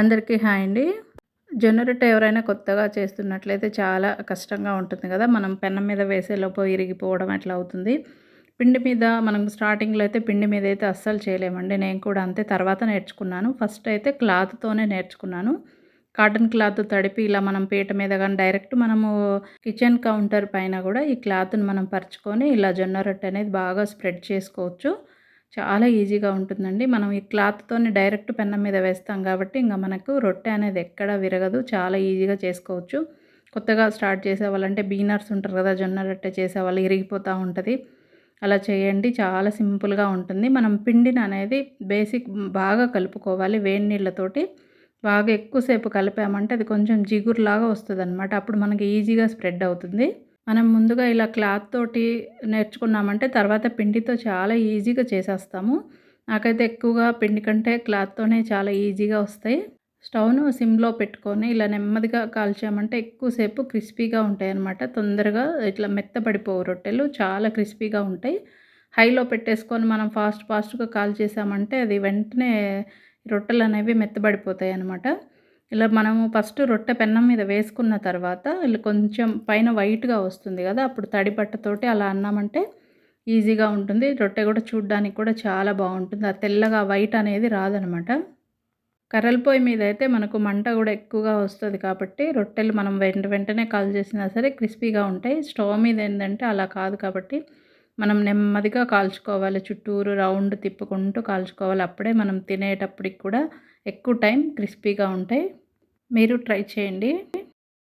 అందరికీ హాయ్ అండి. జొన్న రొట్టె ఎవరైనా కొత్తగా చేస్తున్నట్లయితే చాలా కష్టంగా ఉంటుంది కదా. మనం పెన్నం మీద వేసేలోపు ఇరిగిపోవడం అట్లా అవుతుంది. పిండి మీద మనం స్టార్టింగ్లో అయితే పిండి మీద అయితే అస్సలు చేయలేమండి. నేను కూడా అంతే తర్వాత నేర్చుకున్నాను. ఫస్ట్ అయితే క్లాత్తోనే నేర్చుకున్నాను. కాటన్ క్లాత్ తడిపి ఇలా మనం పీట మీద కానీ డైరెక్ట్ మనము కిచెన్ కౌంటర్ పైన కూడా ఈ క్లాత్ని మనం పరుచుకొని ఇలా జొన్న రొట్టె అనేది బాగా స్ప్రెడ్ చేసుకోవచ్చు. చాలా ఈజీగా ఉంటుందండి. మనం ఈ క్లాత్తోని డైరెక్ట్ పెన్నం మీద వేస్తాం కాబట్టి ఇంకా మనకు రొట్టె అనేది ఎక్కడ విరగదు. చాలా ఈజీగా చేసుకోవచ్చు. కొత్తగా స్టార్ట్ చేసేవాళ్ళంటే బీనర్స్ ఉంటారు కదా జొన్న రొట్టె చేసేవాళ్ళు ఇరిగిపోతూ ఉంటుంది. అలా చేయండి. చాలా సింపుల్గా ఉంటుంది. మనం పిండిని అనేది బేసిక్ బాగా కలుపుకోవాలి. వేడి నీళ్ళతోటి బాగా ఎక్కువసేపు కలిపామంటే అది కొంచెం జిగురులాగా వస్తుంది అనమాట అప్పుడు మనకి ఈజీగా స్ప్రెడ్ అవుతుంది. మనం ముందుగా ఇలా క్లాత్ తోటి నేర్చుకున్నామంటే తర్వాత పిండితో చాలా ఈజీగా చేసేస్తాము. నాకైతే ఎక్కువగా పిండి కంటే క్లాత్తోనే చాలా ఈజీగా వస్తాయి. స్టవ్ను సిమ్లో పెట్టుకొని ఇలా నెమ్మదిగా కాల్చామంటే ఎక్కువసేపు క్రిస్పీగా ఉంటాయి అన్నమాట తొందరగా ఇట్లా మెత్తపడిపోవు రొట్టెలు చాలా క్రిస్పీగా ఉంటాయి. హైలో పెట్టేసుకొని మనం ఫాస్ట్ ఫాస్ట్గా కాల్ చేసామంటే అది వెంటనే రొట్టెలు అనేవి మెత్తబడిపోతాయి అన్నమాట ఇలా మనము ఫస్ట్ రొట్టె పెన్నం మీద వేసుకున్న తర్వాత ఇలా కొంచెం పైన వైట్గా వస్తుంది కదా అప్పుడు తడి బట్టతోటి అలా అన్నామంటే ఈజీగా ఉంటుంది. రొట్టె కూడా చూడడానికి కూడా చాలా బాగుంటుంది. ఆ తెల్లగా వైట్ అనేది రాదనమాట. కర్రల పొయ్యి మీద అయితే మనకు మంట కూడా ఎక్కువగా వస్తుంది కాబట్టి రొట్టెలు మనం వెంట వెంటనే కాల్ చేసినా సరే క్రిస్పీగా ఉంటాయి. స్టవ్ మీద ఏంటంటే అలా కాదు కాబట్టి మనం నెమ్మదిగా కాల్చుకోవాలి. చుట్టూరు రౌండ్ తిప్పుకుంటూ కాల్చుకోవాలి. అప్పుడే మనం తినేటప్పటికి కూడా ఎక్కువ టైం క్రిస్పీగా ఉంటాయి. మీరు ట్రై చేయండి.